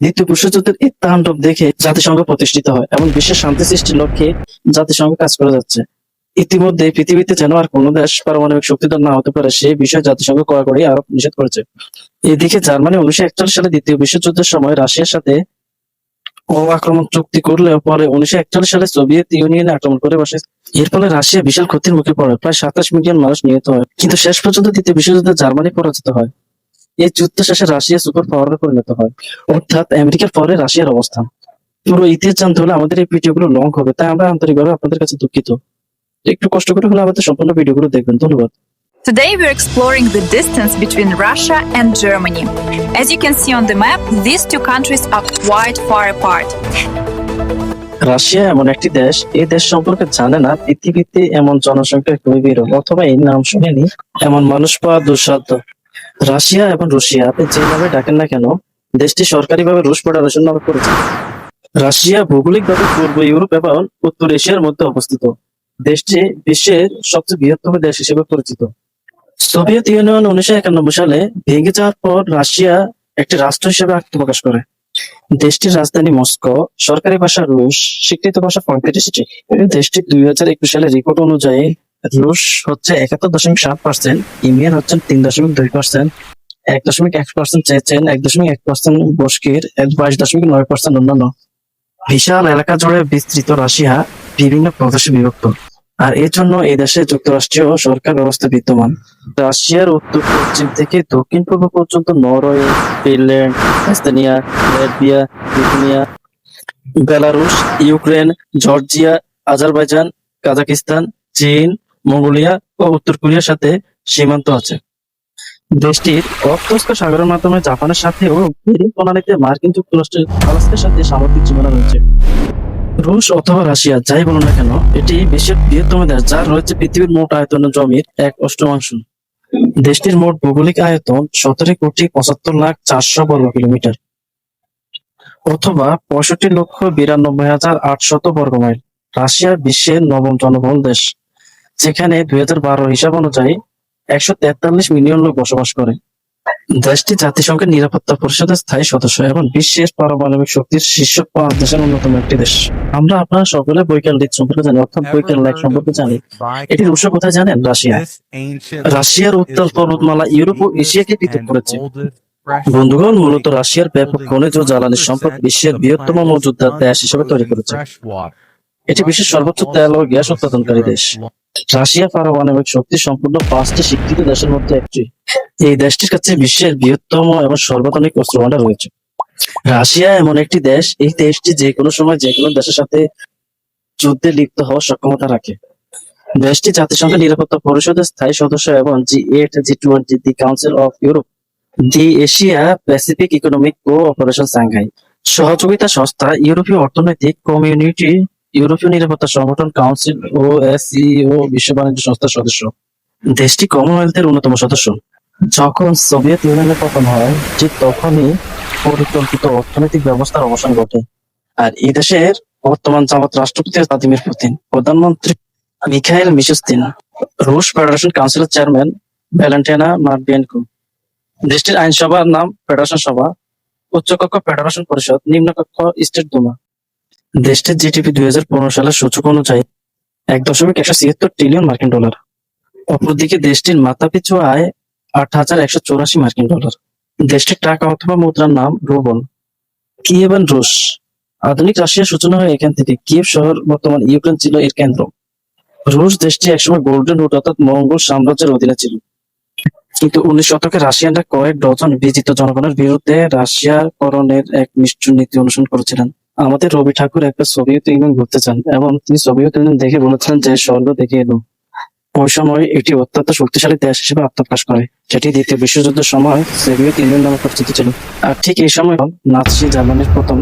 দ্বিতীয় বিশ্বযুদ্ধের এই তাণ্ডব দেখে জাতিসংঘ প্রতিষ্ঠিত হয় এবং বিশ্বের শান্তি সৃষ্টির লক্ষ্যে জাতিসংঘ কাজ করে যাচ্ছে। ইতিমধ্যে পৃথিবীতে যেন আর কোনো দেশ পারমাণবিক শক্তিধর না হতে পারে, সেই বিষয়ে জাতিসংঘ কড়াকড়ি আরোপ নিষেধ করেছে। এদিকে জার্মানি উনিশশো একচল্লিশ সালে দ্বিতীয় বিশ্বযুদ্ধের সময় রাশিয়ার সাথে আক্রমণ চুক্তি করলেও পরে উনিশশো একচল্লিশ সালে সোভিয়েত ইউনিয়নে আক্রমণ করে বসে। এর ফলে রাশিয়া বিশাল ক্ষতির মুখে পড়ে, প্রায় সাতাশ মিলিয়ন মানুষ নিহত হয়। কিন্তু শেষ পর্যন্ত দ্বিতীয় বিশ্বযুদ্ধে জার্মানি পরাজিত হয়। এই যুদ্ধ শেষে রাশিয়া সুপার পাওয়ারে পরিণত হয়। অর্থাৎ আমেরিকার পরে রাশিয়ার অবস্থান। পুরো ইতিহাস জানতে হলে আমাদের এই ভিডিওগুলো লং হবে তাই আমরা আন্তরিকভাবে আপনাদের কাছে দুঃখিত। একটু কষ্ট করে হলে আমাদের সম্পূর্ণ ভিডিওগুলো দেখবেন। ধন্যবাদ। Today we're exploring the distance between Russia and Germany. As you can see on the map, these two countries are quite far apart. Russia এমন একটি দেশ এই দেশ সম্পর্কে জানে না পৃথিবীতে এমন জনসংখ্যা খুবই বিরল অথবা এই নাম শুনেনি এমন মানুষ পাওয়া দুঃসাধ্য। রাশিয়া এবং রুশিয়া, আপনি যে নামে ডাকেন না কেন, দেশটি সরকারিভাবে রুশ ফেডারেশন নামে পরিচিত। রাশিয়া ভৌগোলিকভাবে পূর্ব ইউরোপ এবং উত্তর এশিয়ার মধ্যে অবস্থিত। দেশটি বিশ্বের সবচেয়ে বৃহত্তম দেশ হিসেবে পরিচিত। সোভিয়েত ইউনিয়ন উনিশশো একানব্বই সালে ভেঙে যাওয়ার পর রাশিয়া একটি রাষ্ট্র হিসেবে আত্মপ্রকাশ করে। দেশটির রাজধানী মস্কো, সরকারি ভাষা রুশ, স্বীকৃত ভাষা ফ্রাঙ্কিটিসিটি দেশটির দুই হাজার একুশ সালের রিপোর্ট অনুযায়ী রুশ হচ্ছে একাত্তর দশমিক সাত পার্সেন্ট ইমিয়ান হচ্ছে তিন দশমিক দুই পার্সেন্ট এক দশমিক এক পার্সেন্ট চেচেন, এক দশমিক এক পার্সেন্ট বস্কির, এক বাইশ দশমিক নয় পার্সেন্ট অন্যান্য। বিশাল এলাকা জুড়ে বিস্তৃত রাশিয়া বিভিন্ন প্রদেশে বিভক্ত। আর এর জন্য এই দেশে যুক্তরাষ্ট্রীয় সরকার ব্যবস্থা বিদ্যমান। রাশিয়ার উত্তর পশ্চিম থেকে দক্ষিণ পূর্ব পর্যন্ত Norway, Finland, Estonia Latvia Lithuania, Belarus, Ukraine, Georgia, Azerbaijan, Kazakhstan, চীন মঙ্গোলিয়া ও উত্তর কোরিয়ার সাথে সীমান্ত আছে। দেশটির অক্তস্ক সাগরের মাধ্যমে জাপানের সাথে ও প্রণালীতে মার্কিন যুক্তরাষ্ট্রের আলাস্কার সাথে সামুদ্রিক সীমানা রয়েছে। রুশ অথবা রাশিয়া যাই বলুন না কেন, এটি বিশ্বের বৃহত্তম দেশ, যার রয়েছে পৃথিবীর মোট আয়তনের জমির এক অষ্টমাংশ দেশটির মোট ভৌগোলিক আয়তন সতেরো কোটি পঁচাত্তর লাখ চারশো বর্গ কিলোমিটার অথবা পঁয়ষট্টি লক্ষ বিরানব্বই হাজার আটশত বর্গ মাইল। রাশিয়া বিশ্বের নবম জনবহুল দেশ। যেখানে দুই হাজার বারো হিসাব অনুযায়ী একশো তেতাল্লিশ মিলিয়ন লোক বসবাস করে। দেশটি জাতিসংঘের নিরাপত্তা পরিষদের স্থায়ী সদস্য এবং বিশ্বের পারমাণবিক শক্তির শীর্ষ পাঁচ দেশের অন্যতম একটি দেশ। আমরা আপনারা সকলে বৈকাল দিক সম্পর্কে জানি, অর্থাৎ বৈকাল লাইক সম্পর্কে জানি। এটির উৎস কোথায় জানেন? রাশিয়া। রাশিয়ার উত্তর পর্বতমালা ইউরোপ ও এশিয়াকে পৃথক করেছে। বন্ধুগণ, মূলত রাশিয়ার ব্যাপক খনিজ ও জ্বালানি সম্পদ বিশ্বের বৃহত্তম মজুদার দেশ হিসেবে তৈরি করেছে। এটি বিশ্বের সর্বোচ্চ তেল ও গ্যাস উৎপাদনকারী দেশ। রাশিয়া পারমাণবিক শক্তি সম্পূর্ণ পাঁচটি স্বীকৃত দেশের মধ্যে একটি। এই দেশটির কাছে বিশ্বের বৃহত্তম এবং সর্বাধুনিক অস্ত্রভান্ডার রয়েছে। রাশিয়া এমন একটি দেশ। এই দেশটি যে কোনো সময় যে কোনো দেশের সাথে যুদ্ধে লিপ্ত হওয়ার সক্ষমতা রাখে। দেশটি জাতিসংঘের নিরাপত্তা পরিষদের স্থায়ী সদস্য এবং G eight, G twenty, the Council of Europe, the Asia Pacific Economic Cooperation Shanghai. সহযোগিতা সংস্থা ইউরোপীয় অর্থনৈতিক কমিউনিটি ইউরোপীয় নিরাপত্তা সংগঠন কাউন্সিল, ও এসইও বিশ্ব বাণিজ্য সংস্থার সদস্য। দেশটি কমনওয়েলথের অন্যতম সদস্য। যখন সোভিয়েত ইউনিয়নের পতন হয়, ঠিক তখনই পরিকল্পিত অর্থনৈতিক ব্যবস্থার অবসান ঘটে। আর এই দেশের বর্তমান জামাত রাষ্ট্রপতি ভ্লাদিমির পুতিন, প্রধানমন্ত্রী মিখাইল মিশুস্তিন রুশ ফেডারেশন কাউন্সিলের চেয়ারম্যান ভ্যালেন্টিনা মার্বিয়েনকো। দেশটির আইনসভার নাম ফেডারেশন সভা, উচ্চকক্ষ ফেডারেশন পরিষদ, নিম্নকক্ষ স্টেট দুমা দেশটির জিডিপি দুই হাজার পনেরো সালের সূচক অনুযায়ী এক দশমিক একশো ছিয়াত্তর ট্রিলিয়ন মার্কিন ডলার। অপরদিকে দেশটির মাথাপিছু আয় আট হাজার একশো চৌরাশি মার্কিন ডলার। দেশটির টাকা অথবা মুদ্রার নাম রুবল। কিয়েভ রুশ। আধুনিক রাশিয়ার সূচনা হয় এখান থেকে কিয়েভ শহর বর্তমান ইউক্রেন ছিল এর কেন্দ্র। রুশ দেশটি একসময় গোল্ডেন রুট অর্থাৎ মঙ্গল সাম্রাজ্যের অধীনে ছিল। কিন্তু উনিশ শতকে রাশিয়ানরা কয়েক ডজন বিজিত জনগণের বিরুদ্ধে রাশিয়ার করণের এক নিষ্ঠুর নীতি অনুসরণ করেছিলেন। আমাদের রবি ঠাকুর একটা সোভিয়েত ইউনিয়ন ঘুরতে চান। এবং তিনি সোভিয়েত ইউনিয়ন দেখে বলেছিলেন যে স্বর্গ দেখে এলো। ওই সময় এটি অত্যন্ত শক্তিশালী দেশ হিসেবে আত্মপ্রকাশ করে, যেটি দ্বিতীয় বিশ্বযুদ্ধের সময় সোভিয়েত ইউনিয়ন নামে পরিচিত ছিল। আর ঠিক এই সময় নাৎসি জার্মানির প্রথম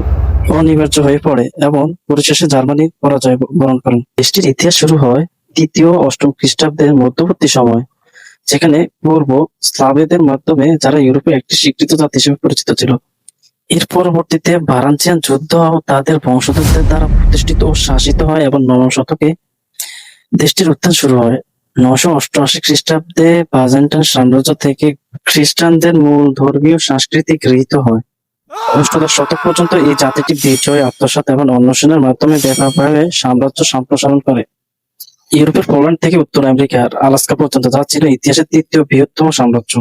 অনিবার্য হয়ে পড়ে এবং পরিশেষে জার্মানি পরাজয় বরণ করেন। দেশটির ইতিহাস শুরু হয় তৃতীয় অষ্টম খ্রিস্টাব্দের মধ্যবর্তী সময়, যেখানে পূর্ব স্লাভেদের মাধ্যমে যারা ইউরোপে একটি স্বীকৃত জাতি হিসেবে পরিচিত ছিল। এর পরবর্তীতে বারান্সিয়ান যুদ্ধ তাদের বংশধরদের দ্বারা প্রতিষ্ঠিত ও শাসিত হয় এবং নবম শতকে দেশটির উত্থান শুরু হয়। নশো অষ্টআশি খ্রিস্টাব্দে বাজেন্টাইন সাম্রাজ্য থেকে খ্রিস্টানদের মূল ধর্মীয় সংস্কৃতি গৃহীত হয়। অষ্টাদশ শতক পর্যন্ত এই জাতিটি বিজয়, আত্মসাৎ এবং অন্বেষণের মাধ্যমে ব্যাপকভাবে সাম্রাজ্য সম্প্রসারণ করে। ইউরোপের পোল্যান্ড থেকে উত্তর আমেরিকার আলাস্কা পর্যন্ত যা ছিল ইতিহাসের তৃতীয় বৃহত্তম সাম্রাজ্য।